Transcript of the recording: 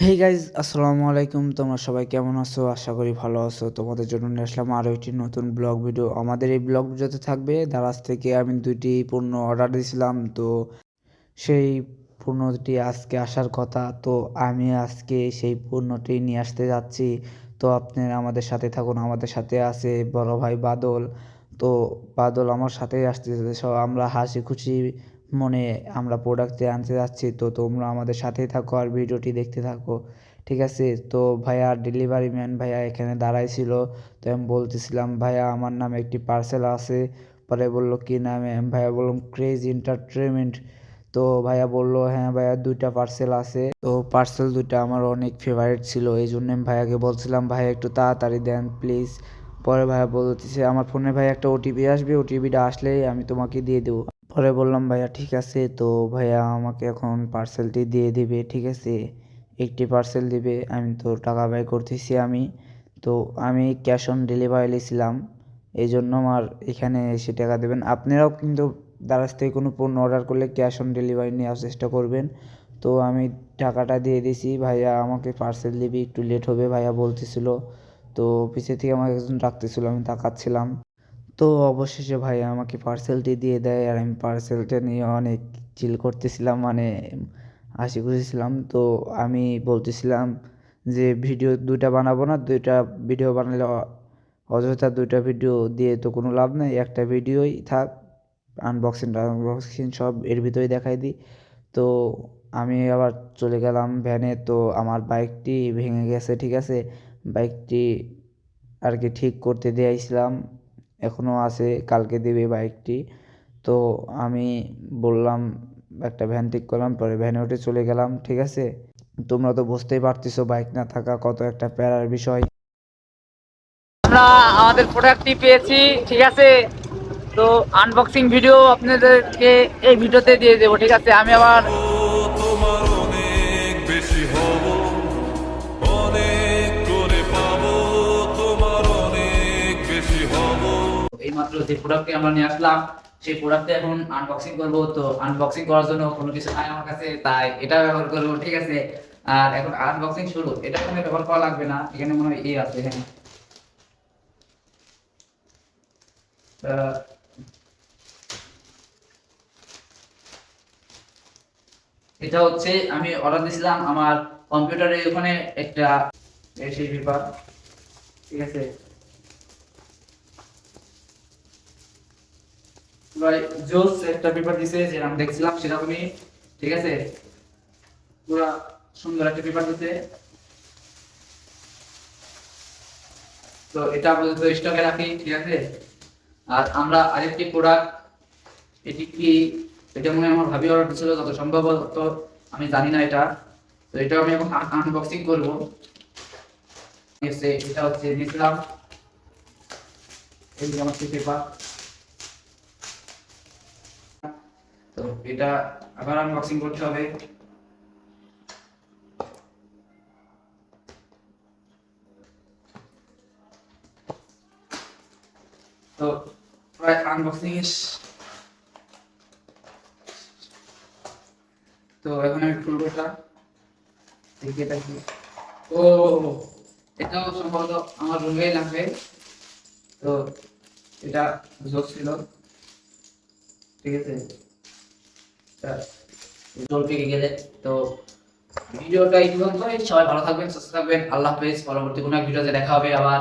Hey guys আসসালামু আলাইকুম। তোমরা সবাই কেমন আছো? আশা করি ভালো আছো। তোমাদের জন্য নিয়ে আসলাম আরও একটি নতুন ব্লগ ভিডিও আমাদের এই ব্লগ ভিডিওতে থাকবে দারাজ থেকে আমি দুইটি পণ্য অর্ডার দিয়েছিলাম। তো সেই পণ্যটি আজকে আসার কথা। তো আমি আজকে সেই পণ্যটি নিয়ে আসতে যাচ্ছি। তো আপনারা আমাদের সাথে থাকুন। আমাদের সাথে আছে বড় ভাই বাদল। তো বাদল আমার সাথেই আসতেছে। সব আমরা হাসি খুশি মনে আমরা প্রোডাক্টে আনতে যাচ্ছি, তো তোমরা আমাদের সাথেই থাকো আর ভিডিওটি দেখতে থাকো। ঠিক আছে? তো ভাইয়া ডেলিভারি ম্যান ভাইয়া এখানে দাঁড়াই ছিল, তো আমি বলতেছিলাম, ভাইয়া, আমার নামে একটি পার্সেল আছে। পরে বলল, কি নামে? ভাইয়া বললাম ক্রেজ এন্টারটেনমেন্ট তো ভাইয়া বলল হ্যাঁ ভাইয়া, দুইটা পার্সেল আছে। তো পার্সেল দুইটা আমার অনেক ফেভারিট ছিল, এই জন্য আমি ভাইয়াকে বলছিলাম, ভাইয়া, একটু তাড়াতাড়ি দেন প্লিজ পরে ভাইয়া বলতেছে, আমার ফোনে ভাই একটা ওটিপি আসবে ওটিপিটা আসলেই আমি তোমাকে দিয়ে দেবো। পরে বললাম, ভাইয়া ঠিক আছে, তো ভাইয়া আমাকে এখন পার্সেলটি দিয়ে দিবে, ঠিক আছে? একটি পার্সেল দিবে, আমি তো টাকা ব্যয় করতেছি আমি। তো আমি ক্যাশ অন ডেলিভারি নিয়েছিলাম এই জন্য আমার এখানে এসে টাকা দেবেন। আপনারাও কিন্তু দারাজ থেকে কোনো পণ্য অর্ডার করলে ক্যাশ অন ডেলিভারি নেওয়ার চেষ্টা করবেন। তো আমি টাকাটা দিয়ে দিয়েছি ভাইয়া আমাকে পার্সেল দিবি, একটু লেট হবে, ভাইয়া বলতেছিল। তো পিছে থেকে আমাকে একজন ডাকতেছিল, আমি তাকাচ্ছিলাম। তো অবশেষে ভাই আমাকে পার্সেলটি দিয়ে দেয় আর আমি পার্সেলটা নিয়ে অনেক চিল করতেছিলাম মানে হাসি খুশি তো আমি বলতেছিলাম যে, ভিডিও দুইটা বানাবো না, দুইটা ভিডিও বানালে অযথা দুইটা ভিডিও দিয়ে তো কোনো লাভ নেই, একটা ভিডিওই থাক আনবক্সিং আনবক্সিং সব এর ভিতরেই দেখাই দিই। তো আমি আবার চলে গেলাম ভ্যানে তো আমার বাইকটি ভেঙে গেছে, ঠিক আছে? বাইকটি আর কি ঠিক করতে দিয়েছিলাম এখনও আছে, কালকে দেবে বাইকটি। তো আমি বললাম, একটা ভ্যান ঠিক করলাম, পরে ভ্যানে উঠে চলে গেলাম, ঠিক আছে? তোমরা তো বুঝতেই পারতেছো, বাইক না থাকা কত একটা প্যারার বিষয়। আমরা আমাদের প্রোডাক্টটি পেয়েছি, ঠিক আছে? তো আনবক্সিং ভিডিও আপনাদেরকে এই ভিডিওতে দিয়ে দেবো, ঠিক আছে? আমি আবার মাত্র যে প্রোডাক্টটি আমরা নিয়ে আসলাম। সেই প্রোডাক্টটা এখন আনবক্সিং করব। তো আনবক্সিং করার জন্য কোনো কিছু নাই আমার কাছে, তাই এটা ব্যবহার করব, ঠিক আছে? আর এখন আনবক্সিং শুরু। এটা কোনো ব্যবহার করা লাগবে না, এখানে মনে হয় ইয়ে আছে হ্যাঁ। এটা হচ্ছে আমি অর্ডার দিয়েছিলাম আমার কম্পিউটারে ওখানে একটা, এই সেই পেপার ঠিক আছে? ভাই, জোস একটা পেপার দিছে যে আমি দেখছিলাম সেরকমই, ঠিক আছে? পুরা সুন্দর একটা পেপার দিছে। তো এটা আপাতত স্টকে রাখি, ঠিক আছে? আর আমরা আরেকটি প্রোডাক্ট এটি কি, এটা মনে আমার ভাবি অর্ডার ছিল যত সম্ভবত আমি জানি না এটা। তো এটা আমি এখন আনবক্সিং করব। এটা হচ্ছে দিয়েছিলাম এই আমার পেপার তো এটা আবার আনবক্সিং করতে হবে। তো প্রায় আনবক্সিং তো এখন আমি খুলবো এটা। দেখি এটা কি। ও, এটাও সম্ভবত আমার রুমে লাগবে। তো এটা জোস ছিল। ঠিক আছে? জল পেকে গেলে। তো ভিডিওটা এই পর্যন্তই। সবাই ভালো থাকবেন, সুস্থ থাকবেন। আল্লাহ হাফেজ। পরবর্তী কোনো এক ভিডিওতে দেখা হবে আবার।